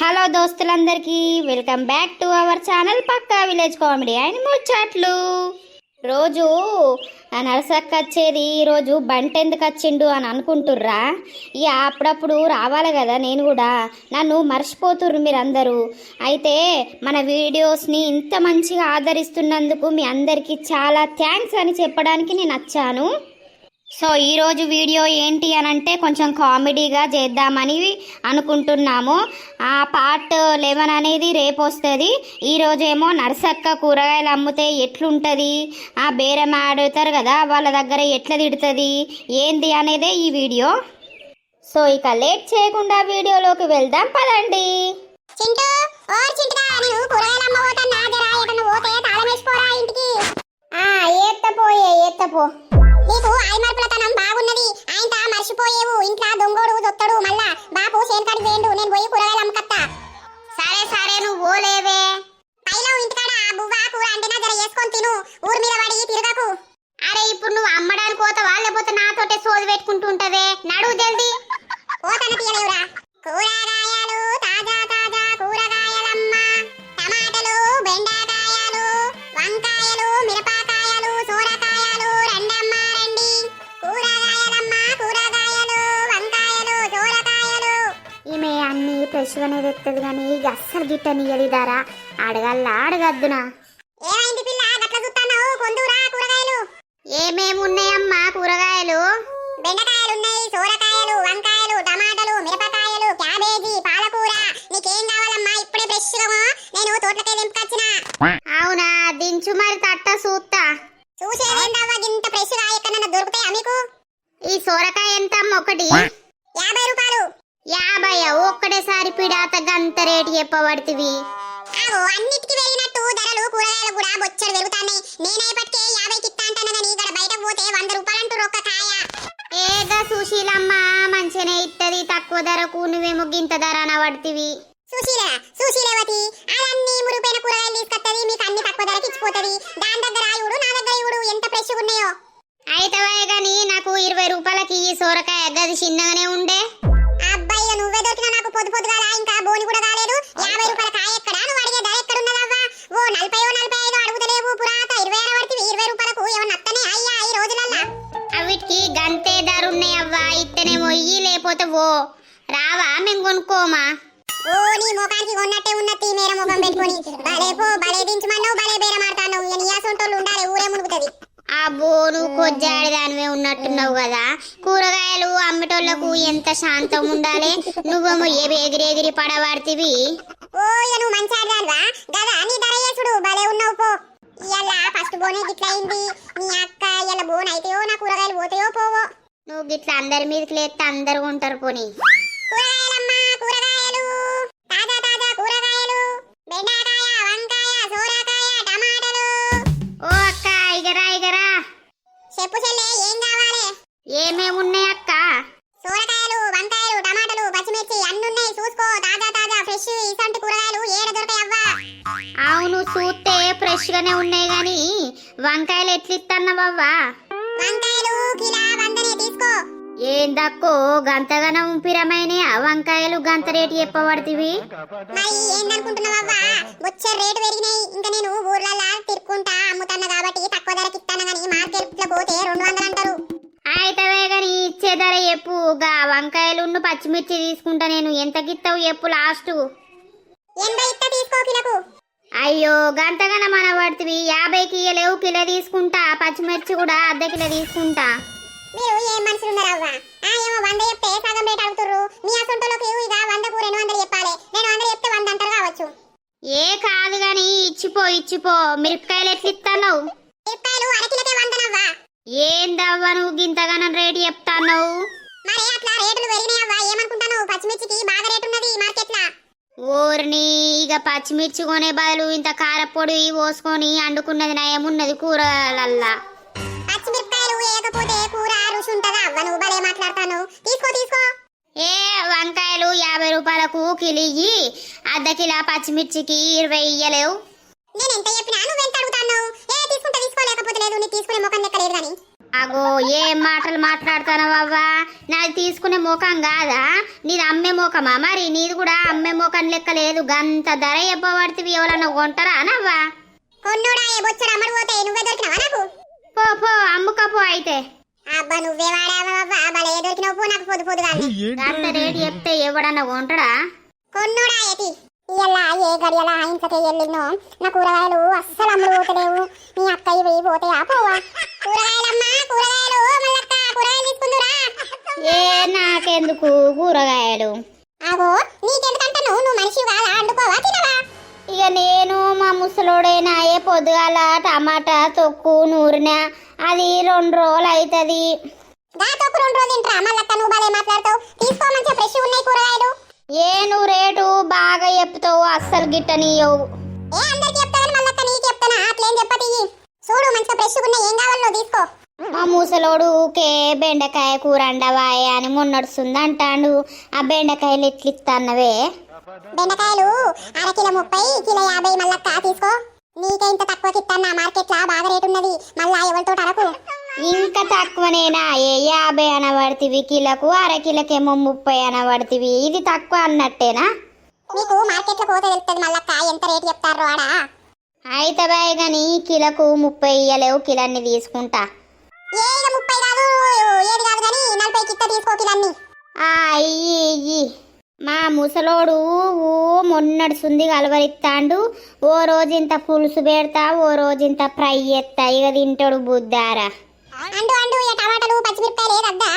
Hello దోస్తులందరికీ welcome back to our channel Pakka village comedy and ముచ్చట్లు. రోజు ఆ నరసక్క వచ్చేది ఈరోజు బంట ఎందుకు వచ్చిండు అని అనుకుంటుర్రా? ఇక అప్పుడప్పుడు రావాలి కదా నేను కూడా. నన్ను మర్చిపోతుర్రు మీరందరూ. అయితే మన వీడియోస్ని ఇంత మంచిగా ఆదరిస్తున్నందుకు మీ అందరికీ చాలా థ్యాంక్స్ అని చెప్పడానికి నేను వచ్చాను. సో ఈరోజు వీడియో ఏంటి అని అంటే కొంచెం కామెడీగా చేద్దామని అనుకుంటున్నాము. ఆ పార్ట్ లెవెన్ అనేది రేపు వస్తుంది. ఈరోజేమో నర్సక్క కూరగాయలు అమ్మితే ఎట్లుంటుంది? ఆ బేరం ఆడుతారు కదా వాళ్ళ దగ్గర ఎట్లా తిడుతుంది? ఏంది అనేదే ఈ వీడియో. సో ఇక లేట్ చేయకుండా వీడియోలోకి వెళ్దాం పదండి. నాతోటే పెట్టుకుంటూ ఉంటదే నడువు జల్దీ. పోతన తీయలేవురా కూరగాయలు తాజా తాజా కూరగాయలమ్మ. టమాటలు బెండకాయలు వంకాయలు మిరపకాయలు సోరకాయలు రెండమ్మ రండి. కూరగాయలమ్మ కూరగాయలు వంకాయలు సోరకాయలు. ఈమె అన్ని ఫ్రెష్గానే తెస్తుంది కానీ ఇక అస్సలు గిట్ట నీయలిదారా అడగల్లా అడగద్దునా? ఏమైంది పిల్ల? గట్ల చూస్తున్నావు కొందురా కూరగాయలు? ఏమేమి ఉన్నాయమ్మా కూరగాయలు? బెండకాయలు ఉన్నాయి సోరకాయలు వంకాయలు టమాటాలు మిరపకాయలు క్యాబేజీ పాలకూర. నీకేం కావాలమ్మా? ఇప్పుడే ఫ్రెష్గా నేను తోటకే దింపుకొచ్చిన అవునా? దించు మరి తట్ట సూత్తా. చూసేదేందవ్వా ఇంత ఫ్రెష్గా ఎక్కడన్నా దొరుకుతాయా మీకు? ఈ సొరకాయ ఎంత అమ్మ ఒకటి? యాభై రూపాయలు. యాభై ఒక్కటేసారి పిడాత గంత రేటు చెప్పబడుతుంది. ఆగో అన్నిటికి పెరిగినట్టు ధరలు కూరగాయలు కూడా బొచ్చడు పెరుగుతాయి నేనేపటికే యాభై కిత్తా అంటాను కానీ ఇక్కడ బయట పోతే వంద రూపాయలంటూ ఒక్క కాయ ఏగా సుశీలమ్మ మంచిగానే ఇత్తది తక్కువ ధరకు నువ్వేమో గింత ధర అనబడుతుంది సుశీల సుశీలవతి అవన్నీ మురిపోయిన కూరగాయలు తీసుకొత్తది మీకు అన్ని తక్కువ ధరకి ఇచ్చిపోతుంది. దాని దగ్గర ఇవుడు నా దగ్గర ఇవుడు ఎంత ఫ్రెష్ ఉన్నాయో. అయితవే గాని నాకు ఇరవై రూపాయలకి ఈ సొరకాయ గది చిన్నగానే ఉండే. అబ్బాయి నువ్వే దొరికినా నాకు పొద్దు పొద్దుగాల ఇంకా బోని కూడా కాలేదు. యాభై రూపాయల కాయ ఎక్కడా? నువ్వు అడిగే ధర ఎక్కడ ఉన్నదవ్వా ఓ నలభై ఓ నలభై ఐదు అడుగుతలేవు పురాత. ఇరవై ఇరవై రూపాయలకు ఏమన్నా ఉన్నాయవ్వా ఇత్తనే మొయ్యి లేకపోతే ఓ. రావా మేము కొనుక్కోమా? ఓ నీ ముఖానికి ఉన్నట్టే ఉన్నట్టు మేర ముఖం పెట్టుకొని భలే పో భలే దించమన్నావు భలే బేరం ఆడతావు ఇక నీయాసంటోళ్ళు ఉండాలి ఊరే మునుగుతుంది. అబ్బో నువ్వు కొజ్జాడి దానివే ఉన్నట్టున్నావు కదా. కూరగాయలు అమ్మటోళ్ళకు ఎంత శాంతం ఉండాలి? నువ్వేమో ఏవి ఎగిరి ఎగిరి పడబడితివి. ఓ నువ్వు మంచి ఆడదానివా గదా నీ ధర చేసుడు భలే ఉన్నావు పో. ఇయ్యాల ఫస్ట్ బోనే గిట్ల అయింది నీ అక్క ఇయ్యాల బోన్ అయితేయో నా కూరగాయలు పోతాయో పోవో. నువ్వు గిట్ల అందరి మీదకి లేస్తే అందరు కొంటారు పోని. టమాటాలు. ఏమేమున్నాయి అక్క సోరకాయలు వంకాయలు పచ్చిమిర్చి చూసుకో తాజా తాజా ఫ్రెష్ ఇసంటి కూరగాయలు ఏడ దొరకాయవ్వా అవును చూస్తే ఫ్రెష్ గానే ఉన్నాయి గాని వంకాయలు ఎట్లిస్తున్నావవ్వా వంకాయలు కిలా వందనే తీసుకో. ఏందక్కో గంతగనం పిరమైన వంకాయలు గంత రేటు చెప్పబడుతుంది మరి వచ్చే రేటు పెరిగినాయి. ఇంకా నేను ఊర్లలా తిరుక్కుంటా అమ్ముతాను కాబట్టి తక్కువ ధరకి ఇస్తాను కానీ పోతే రెండు వందలు అంటారు అయితవే గాని ఇచ్చే ధర చెప్పు. గా వంకాయలు పచ్చిమిర్చి తీసుకుంటా నేను. ఎంతకిస్తావు చెప్పు లాస్ట్. ఎనభై ఇస్తా తీసుకో కిలకు. అయ్యో గంతగనం అనబడుతుంది. యాభైకి ఇయ్యలేవు కిలో తీసుకుంటా పచ్చిమిర్చి కూడా అర్ధ కిలో తీసుకుంటా. మీరు ఏం మనుషులు ఉన్నారవ్వా ఆ ఏమో వంద చెప్తే సగం రేట్ అడుగుతుర్రు మీ అసొంటోళ్ళకి ఇక వందకు రెండు వందలు చెప్పాలి. రెండు వందలు చెప్తే వంద అంటారు కావచ్చు. ఏ కాదు గాని ఇచ్చిపో ఇచ్చిపో. మిరపకాయలు ఎట్లిస్తావు మిరపకాయలు అరకిలకే వందనవ్వా? ఏందవ్వ నువ్వు గింతగానం రేటు చెప్తావు మరి అట్లా రేటులు పెరిగినాయవ్వా? ఏమనుకుంటాను పచ్చిమిర్చికి బాగా రేటు ఉన్నది మార్కెట్లా ఓర్ని ఇక పచ్చిమిర్చి కొనే బదులు ఇంత కారపొడి పోసుకొని అండుకున్నది నయమున్నది కూరలల్లా. పచ్చిమిరపకాయలు వేయకపోతే కూర రుచి ఉంటదా అవ్వ నువ్వు భలే మాట్లాడతాను తీసుకో తీసుకో. ఏ వంకాయలు యాభై రూపాయలకు కిలిగి అర్ధ కిలో పచ్చిమిర్చికి ఇరవై ఇయ్యలేవు. నేను ఎంత చెప్పినా నువ్వు ఎంత అడుగుతాను ఏ తీసుకుంటా తీసుకోలేకపోతే లేదు నీకు తీసుకునే ముఖం లెక్క లేదు కానీ అగో ఏం మాటలు మాట్లాడుతున్నావవ్వా నాది తీసుకునే ముఖం కాదా? నీది అమ్మే ముఖమా మరి నీది కూడా అమ్మే ముఖం లెక్క లేదు. గంత ధర చెప్పబడితే ఎవరన్నా కొంటారా అనవ్వా పో పో అమ్ముకపో అయితే. అబ్బా నువ్వే వాడావా భలే దొరికినావు నాకు పొద్దు పొద్దుగా రేటు చెప్తే ఎవడన్నా కొంటాడా? కొన్నోడా ఏటి? ఇయ్యల్లా ఏ గడియలా ఇంతకే వెళ్ళినో నా కూరగాయలు అస్సలు అమ్ముడు పోతలేవు. నీ అక్కయ్య వెయ్యి పోతాయా? పోవా. కూరగాయలమ్మా కూరగాయలు. మల్లక్క కూరగాయలు తీసుకుందురా. ఏ నాకెందుకు కూరగాయలు? ఆగో నీకెందుకంటే నువ్వు నువ్వు మనిషి కాదా? అండుకోవా తినవా? ఇక నేను మా ముసలోడైనా ఏ పొద్దుగాల టమాటా తొక్కు నూరిన అది రెండు రోజులు అవుతుంది దాతో రెండు రోజులు తింటరా. మల్లక్క నువ్వు భలే మాట్లాడతావు. తీసుకో మంచిగా ఫ్రెష్ ఉన్నాయి కూరగాయలు. ఏ నువ్వు రేటు బాగా చెప్తావు అస్సలు గిట్టనీయవు. ఏ అందరికి చెప్తానని మల్లక్క నీకు చెప్తానా? అట్లేం చెప్పతి చూడు మంచిగా ఫ్రెష్ ఉన్నాయి ఏం కావాలో తీసుకో. మా ముసలోడు ఊకే బెండకాయ కూర అండవాయ అని మొన్నడుస్తుంది అంటాడు. ఆ బెండకాయలు ఎట్లిత్తన్నవే? బెండకాయలు అర కిలో ముప్పై కిలో యాభై మల్లక్క తీసుకో. నీకే ఇంత తక్కువ ఇస్తాను మార్కెట్లా బాగా రేటు ఉన్నది మళ్ళా ఎవరితో అరకు. ఇంకా తక్కువనేనా? ఏ యాభై అనబడితివి? కిలకు అర కిలకేమో ముప్పై అనబడితివి. ఇది తక్కువ అన్నట్టేనా? నీకు మార్కెట్లో కోత తెలుస్తుంది మల్లక్క. ఎంత రేటు చెప్తారో ఆడ? అయితే బాయ్ కానీ కిలకు ముప్పై ఇయ్యలేవు. కిలన్ని తీసుకుంటా. ఏది ముప్పై కాదు ఏది కాదు కానీ నలభై కిత్త తీసుకో కిలన్ని. ఇయ్యి ఇయ్యి. మా ముసలోడు ఓ మొన్నడుసుంది కలవరిస్తాండు ఓ రోజు ఇంత పులుసు పెడతా ఓ రోజు ఇంత ఫ్రై చేస్తా ఇక తింటాడు బుద్ధారా అండు అండు ఈ టమాటాలు పచ్చిమిరపకాయలు ఏదద్దా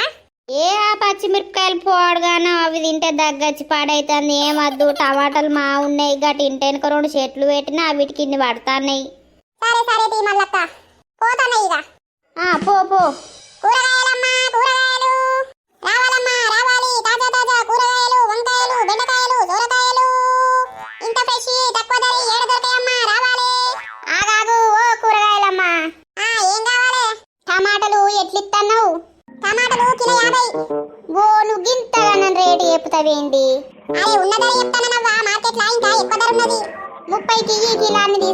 ఏ ఆ పచ్చిమిరపకాయలు పోడగానో అవి తింటే దగ్గచ్చి పాడైతుంది. ఏమద్దు టమాటాలు మా ఉన్నాయి గట్టి ఇంటెనక రెండు చెట్లు పెట్టినా వీటికి ఇన్ని పడతాన్నాయి. సరే సరే తీ మల్లక్క. పోతాను ఇక? ఆ, పో పో. కూరగాయలమ్మా కూరగాయలు. రావాలమ్మా రావాలి. తాజా తాజా కూరగాయలు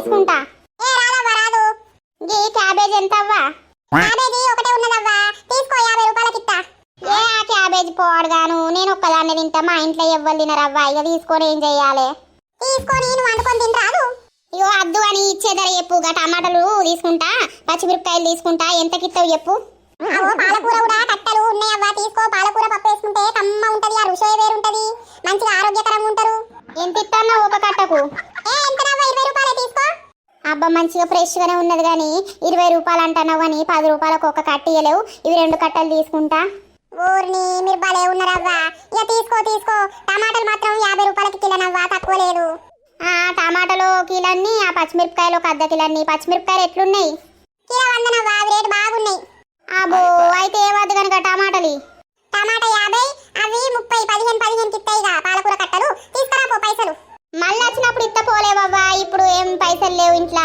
కిలాన్ని తీసుకుంటా ఏ రాదవ్వా రాదు. గీ క్యాబేజ్ ఎంత అవ్వా క్యాబేజీ ఒకటే ఉన్నదవ్వా. తీసుకో యాభై రూపాయలకి ఇస్తా ఏ ఆ క్యాబేజ్ పోడగాను. నేను ఒక్కదాన్ని తింటా. మా ఇంట్లో ఎవ్వరు తినరవ్వా. ఇక తీసుకొని ఏం చెయ్యాలి తీసుకొని నువ్వు వండుకొని తినరాదు ఇగో అద్దు అని ఇచ్చే ధర చెప్పు. గా టమాటాలు తీసుకుంటా పచ్చిమిరపకాయలు తీసుకుంటా. ఎంతకిస్తావు చెప్పు. పాలకూర కూడా కట్టలు ఉన్నాయవ్వా. తీసుకో పాలకూర పప్పు వేసుకుంటే కమ్మ ఉంటది. ఆ రుషే వేరుంటది. మంచిగా ఆరోగ్యకరంగా ఉంటారు. ఎంత ఇస్తాను ఒక కట్టకు ఏ ఎంతనవ్వా ఇరవై రూపాయలే తీసుకో అబ్బా మంచిగా ఫ్రెష్ గానే ఉన్నది కానీ ఇరవై రూపాయలు అంటున్నావు కానీ పది రూపాయలకు ఒక కట్ట ఇయ్యలేవు. ఇవి రెండు కట్టలు తీసుకుంటా. ఊరిని మీరు భలే ఉన్నారవ్వా ఇక తీసుకో తీసుకో. టమాటాలు మాత్రం యాభై రూపాయలకి కిలోనవ్వా తక్కువ లేదు. ఆ టమాటాలు కిలన్నీ ఆ పచ్చిమిరపకాయలు ఒక అర్ధ కిలన్నీ పచ్చిమిరపకాయలు ఎట్లున్నాయి? కిలో వందనవ్వా అవి రేటు బాగున్నాయి. అబ్బో అయితే ఏవద్దు కనుక టమాటాలు. టమాటా యాభై అవి ముప్పై పదిహేను పదిహేను కిత్తాయిగా పాలకూర కట్టలు తీసుకురా పో పైసలు. మళ్ళీ వచ్చినప్పుడు ఇత్త పోలేవవ్వా? ఇప్పుడు ఏం పైసలు లేవు ఇంట్లో.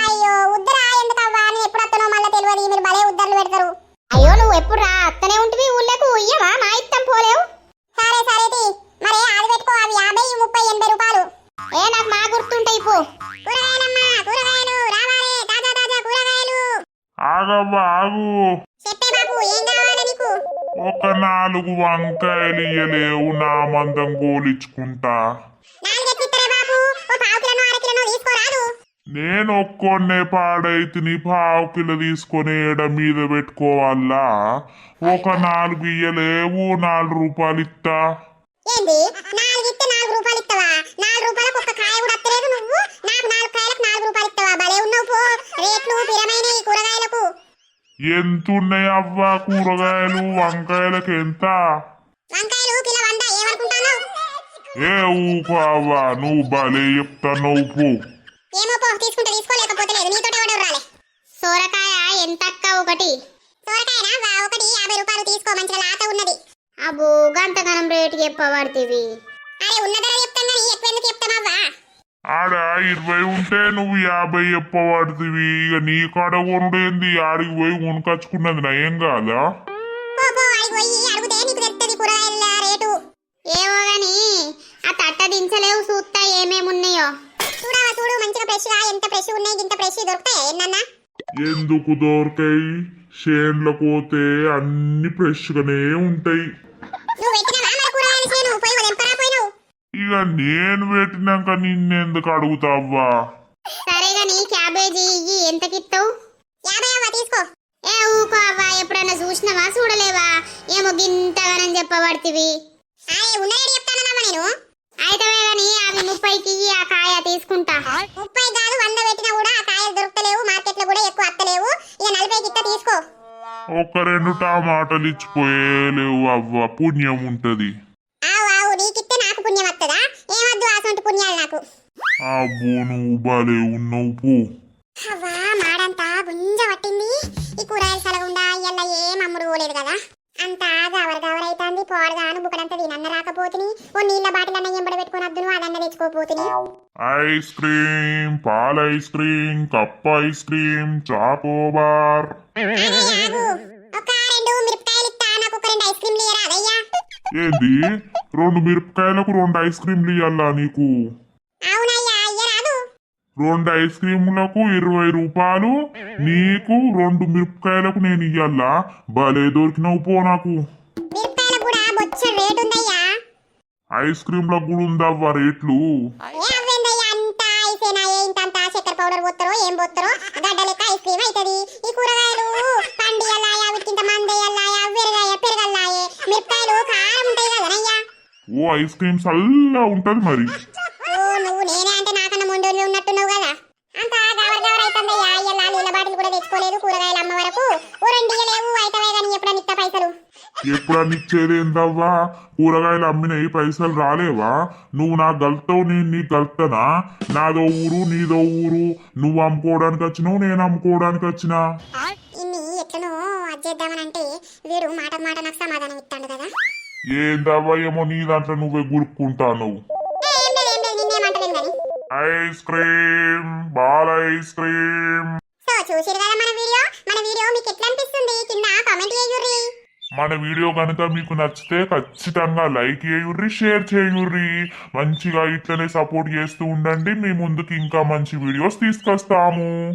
అయ్యో ఉద్దరా ఎందుకవ్వా? నేను ఎప్పుడు వస్తానో మళ్ళీ తెలియదు మీరు భలే ఉద్దర్లు పెడతారు. అయ్యో నువ్వు ఎప్పుడు రా? అత్తనే ఉంటివి ఊళ్ళకు ఇయ్యవా మా ఇత్తం పోలేవు. సరే సరే తీ. మరి అది పెట్టుకో అవి యాభై ముప్పై ఎనభై రూపాయలు. ఏ నాకు మా గుర్తుంటాయి పో. కూరగాయలమ్మా కూరగాయలు. రావాలి తాజా తాజా కూరగాయలు. ఆగవ్వ ఆగు. చెప్పే బాబు ఏం కావాలి నీకు? ఒక నాలుగు వంకాయలు ఇయ్యలేవు నా మందం గోలిచ్చుకుంటా. తీసుకోరాదు నేను ఒక్కొన్నే పాడైతిని పావు కిలో తీసుకొని ఏడ మీద పెట్టుకోవాలా? ఒక నాలుగు ఇయ్యలేవు నాలుగు రూపాయలు ఇస్తా ఏంది? నాలుగు ఇస్తే నాలుగు రూపాయలు ఇస్తావా నాలుగు రూపాయలకు ఒక్క కాయ కూడా అత్తలేదు నువ్వు? నాకు నాలుగు కాయలకు నాలుగు రూపాయలు ఇస్తావా భలే ఉన్నావు పో. రేట్లు పిరమైన ఈ కూరగాయలకు. ఎంతున్నాయి అవ్వ కూరగాయలు? వంకాయలకు ఎంత? వంకాయలు కిలో వంద. ఏమనుకుంటాను ఏ ఊకో అవ్వ నువ్వు భలే చెప్తాను పో. పో తీసుకుంటే తీసుకోలేకపోతే లేదు. నీతో ఎవడో రాలే. సోరకాయ ఎంత అక్క ఒకటి. సోరకాయనా? ఒకటి. యాభై రూపాయలు తీసుకో మంచిగా లాత ఉన్నది. అబ్బో గంతగనం రేటు చెప్పబడుతుంది అరే ఉన్న ధర చెప్తాను ఎక్కువ ఎందుకు చెప్తామవ్వా ఆడ ఇరవై ఉంటే నువ్వు యాభై చెప్పబడుతుంది ఇక నీ కాడ కొనుడేంది? ఆడికి పోయి కాదా? నీకు తెలుస్తుంది కూరగాయల రేటు. ఏమో గాని ఆ తట్ట దించలేవు చూస్తా ఏమేమి ఉన్నాయో చూడవా చూడు మంచిగా ఫ్రెష్గా ఎంత ఫ్రెష్ ఉన్నాయి ఇంత ఫ్రెష్ దొరుకుతాయి? ఎన్నన్నా ఎందుకు దొరకాయి షేన్ల పోతే అన్ని ఫ్రెష్గానే ఉంటాయి. నువ్వు పెట్టినవా మరి కూరగాయలు చేను పోయి తెంపరా పోయినావు ఇక నేను పెట్టినాక నిన్నెందుకు అడుగుతావ్వా? సరే గాని క్యాబేజీ ఇయ్యి ఎంతకిస్తావు యాభై అవ్వ తీసుకో. ఏ ఊకో అవ్వ ఎప్పుడన్నా చూసినావా చూడలేవా? ఏమో గింతగానని చెప్పబడితివి. ఉన్నాయని చెప్తానమ్మా నేను? గాని అవి ముప్పైకి ఆ కాయ తీసుకుంటా. ముప్పై కాదు వంద పెట్టినా కూడా ఆ కాయలు దొరుకుతలేవు మార్కెట్లో కూడా ఎక్కువ అత్తలేవు. ఇక నలభైకి ఇస్తా తీసుకో. ఒక రెండు టమాటాలు ఇచ్చిపోయేలేవు అవ్వ పుణ్యం ఉంటది. ఆవు నీకిస్తే నాకు పుణ్యం వస్తుందా ఏమద్దు ఆసంటి పుణ్యాలు నాకు. అబ్బో నువ్వు బాలే ఉన్నావు పో. అవ్వా మాడంతా గుంజ పట్టింది. ఈ కూరగాయలు సలగుండా ఇయ్యాల ఏం అమ్ముడు పోలేదు కదా. అంతా గవర గవర అవుతుంది పోడగాను బుకడంతా తినన్న రాకపోతుని ఓ నీళ్ళ బాటిల్ అన్న ఎంబడి పెట్టుకుని అద్దును అదన్న తెచ్చుకోపోతుని. ఐస్ క్రీమ్ పాల ice cream cup ice cream chocobar ఆగు. ఒక రెండు మిరపకాయలు ఇస్తా నాకు ఒక రెండు ఐస్ క్రీమ్లు ఇయ్యరా అదయ్యా ఏంది? రెండు మిరపకాయలకు రెండు ఐస్ క్రీమ్లు ఇవ్వాలా నీకు? రెండు ఐస్ క్రీములకు ఇరవై రూపాయలు. నీకు రెండు మిరపకాయలకు నేను ఇయ్యాలా? భలే దొరికినవు పో నాకు. ఐస్ క్రీమ్లకు కూడా ఉందవ్వ రేట్లు? ఏ అవ్వేందయ్యా అంత ఐసేనా? ఏ ఇంత పైసలు ఎప్పుడన్నా ఇచ్చేది ఏందవ్వా? కూరగాయలు అమ్మినవి పైసలు రాలేవా? నువ్వు నాకు గల్తావు నేను నీకు గల్తనా? నాదో ఊరు నీదో ఊరు. నువ్వు అమ్ముకోవడానికి వచ్చినావు నేను అమ్ముకోవడానికి వచ్చినా? ఇన్ని ఎట్లనో అజ్జేద్దామనంటే వీడు మాట మాట నాకు సమాధానం ఇస్తాడు కదా. ఏందవ్వా ఏమో నీ దాంట్లో నువ్వే కానీ. Ice cream ball ice cream. So చూసిరు కదా మన వీడియో? మన వీడియో మీకు ఎట్లా అనిపిస్తుంది? కింద కామెంట్ చేయుర్రి. మన వీడియో కనుక మీకు నచ్చితే ఖచ్చితంగా లైక్ చేయుర్రి షేర్ చేయుర్రి. మంచిగా ఇట్లనే సపోర్ట్ చేస్తూ ఉండండి. మీ ముందుకు ఇంకా మంచి వీడియోస్ తీసుకొస్తాము.